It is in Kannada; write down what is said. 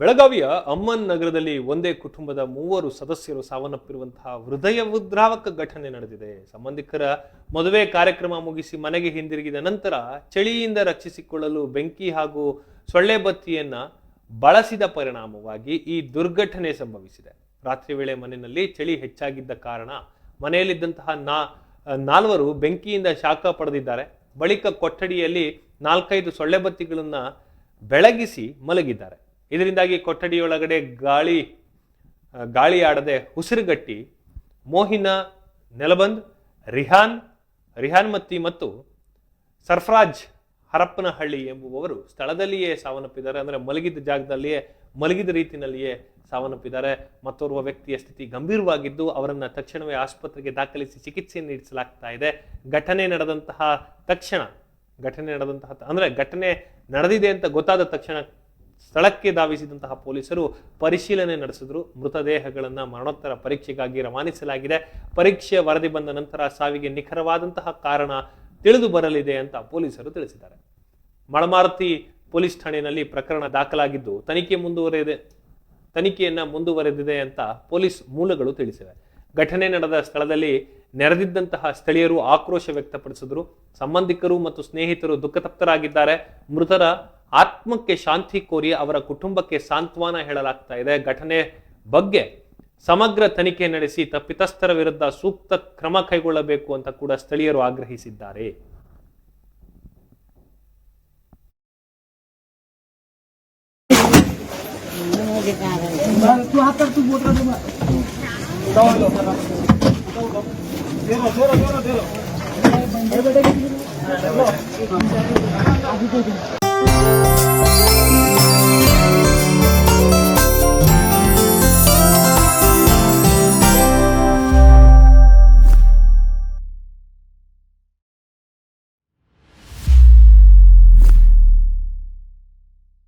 ಬೆಳಗಾವಿಯ ಅಮ್ಮನ್ ನಗರದಲ್ಲಿ ಒಂದೇ ಕುಟುಂಬದ ಮೂವರು ಸದಸ್ಯರು ಸಾವನ್ನಪ್ಪಿರುವಂತಹ ಹೃದಯ ಉದ್ರಾವಕ ಘಟನೆ ನಡೆದಿದೆ. ಸಂಬಂಧಿಕರ ಮದುವೆ ಕಾರ್ಯಕ್ರಮ ಮುಗಿಸಿ ಮನೆಗೆ ಹಿಂದಿರುಗಿದ ನಂತರ ಚಳಿಯಿಂದ ರಕ್ಷಿಸಿಕೊಳ್ಳಲು ಬೆಂಕಿ ಹಾಗೂ ಸೊಳ್ಳೆ ಬತ್ತಿಯನ್ನ ಬಳಸಿದ ಪರಿಣಾಮವಾಗಿ ಈ ದುರ್ಘಟನೆ ಸಂಭವಿಸಿದೆ. ರಾತ್ರಿ ವೇಳೆ ಮನೆಯಲ್ಲಿ ಚಳಿ ಹೆಚ್ಚಾಗಿದ್ದ ಕಾರಣ ಮನೆಯಲ್ಲಿದ್ದಂತಹ ನಾ, ನಾಲ್ವರು ಬೆಂಕಿಯಿಂದ ಶಾಖ ಪಡೆದಿದ್ದಾರೆ. ಬಳಿಕ ಕೊಠಡಿಯಲ್ಲಿ ನಾಲ್ಕೈದು ಸೊಳ್ಳೆ ಬತ್ತಿಗಳನ್ನ ಬೆಳಗಿಸಿ ಮಲಗಿದ್ದಾರೆ. ಇದರಿಂದಾಗಿ ಕೊಠಡಿಯೊಳಗಡೆ ಗಾಳಿ ಗಾಳಿ ಆಡದೆ ಉಸಿರುಗಟ್ಟಿ ಮೋಹಿನ ನೆಲಬಂದ್, ರಿಹಾನ್ ರಿಹಾನ್ ಮತ್ತಿ ಮತ್ತು ಸರ್ಫರಾಜ್ ಹರಪ್ಪನಹಳ್ಳಿ ಎಂಬುವವರು ಸ್ಥಳದಲ್ಲಿಯೇ ಸಾವನ್ನಪ್ಪಿದ್ದಾರೆ. ಅಂದರೆ ಮಲಗಿದ ಜಾಗದಲ್ಲಿಯೇ, ಮಲಗಿದ ರೀತಿಯಲ್ಲಿಯೇ ಸಾವನ್ನಪ್ಪಿದ್ದಾರೆ. ಮತ್ತೋರ್ವ ವ್ಯಕ್ತಿಯ ಸ್ಥಿತಿ ಗಂಭೀರವಾಗಿದ್ದು ಅವರನ್ನು ತಕ್ಷಣವೇ ಆಸ್ಪತ್ರೆಗೆ ದಾಖಲಿಸಿ ಚಿಕಿತ್ಸೆ ನೀಡಿಸಲಾಗ್ತಾ ಇದೆ. ಘಟನೆ ನಡೆದಂತಹ ತಕ್ಷಣ, ಘಟನೆ ನಡೆದಂತಹ ಅಂದರೆ ಘಟನೆ ನಡೆದಿದೆ ಅಂತ ಗೊತ್ತಾದ ತಕ್ಷಣ ಸ್ಥಳಕ್ಕೆ ಧಾವಿಸಿದಂತಹ ಪೊಲೀಸರು ಪರಿಶೀಲನೆ ನಡೆಸಿದ್ರು. ಮೃತದೇಹಗಳನ್ನು ಮರಣೋತ್ತರ ಪರೀಕ್ಷೆಗಾಗಿ ರವಾನಿಸಲಾಗಿದೆ. ಪರೀಕ್ಷೆ ವರದಿ ಬಂದ ನಂತರ ಸಾವಿಗೆ ನಿಖರವಾದಂತಹ ಕಾರಣ ತಿಳಿದು ಬರಲಿದೆ ಅಂತ ಪೊಲೀಸರು ತಿಳಿಸಿದ್ದಾರೆ. ಮಳಮಾರುತಿ ಪೊಲೀಸ್ ಠಾಣೆಯಲ್ಲಿ ಪ್ರಕರಣ ದಾಖಲಾಗಿದ್ದು ತನಿಖೆ ಮುಂದುವರೆದಿದೆ. ತನಿಖೆಯನ್ನ ಮುಂದುವರೆದಿದೆ ಅಂತ ಪೊಲೀಸ್ ಮೂಲಗಳು ತಿಳಿಸಿವೆ. ಘಟನೆ ನಡೆದ ಸ್ಥಳದಲ್ಲಿ ನೆರೆದಿದ್ದಂತಹ ಸ್ಥಳೀಯರು ಆಕ್ರೋಶ ವ್ಯಕ್ತಪಡಿಸಿದ್ರು. ಸಂಬಂಧಿಕರು ಮತ್ತು ಸ್ನೇಹಿತರು ದುಃಖತಪ್ತರಾಗಿದ್ದಾರೆ. ಮೃತರ ಆತ್ಮಕ್ಕೆ ಶಾಂತಿ ಕೋರಿ ಅವರ ಕುಟುಂಬಕ್ಕೆ ಸಾಂತ್ವನ ಹೇಳಲಾಗ್ತಾ ಇದೆ. ಘಟನೆ ಬಗ್ಗೆ ಸಮಗ್ರ ತನಿಖೆ ನಡೆಸಿ ತಪ್ಪಿತಸ್ಥರ ವಿರುದ್ಧ ಸೂಕ್ತ ಕ್ರಮ ಕೈಗೊಳ್ಳಬೇಕು ಅಂತ ಕೂಡ ಸ್ಥಳೀಯರು ಆಗ್ರಹಿಸಿದ್ದಾರೆ.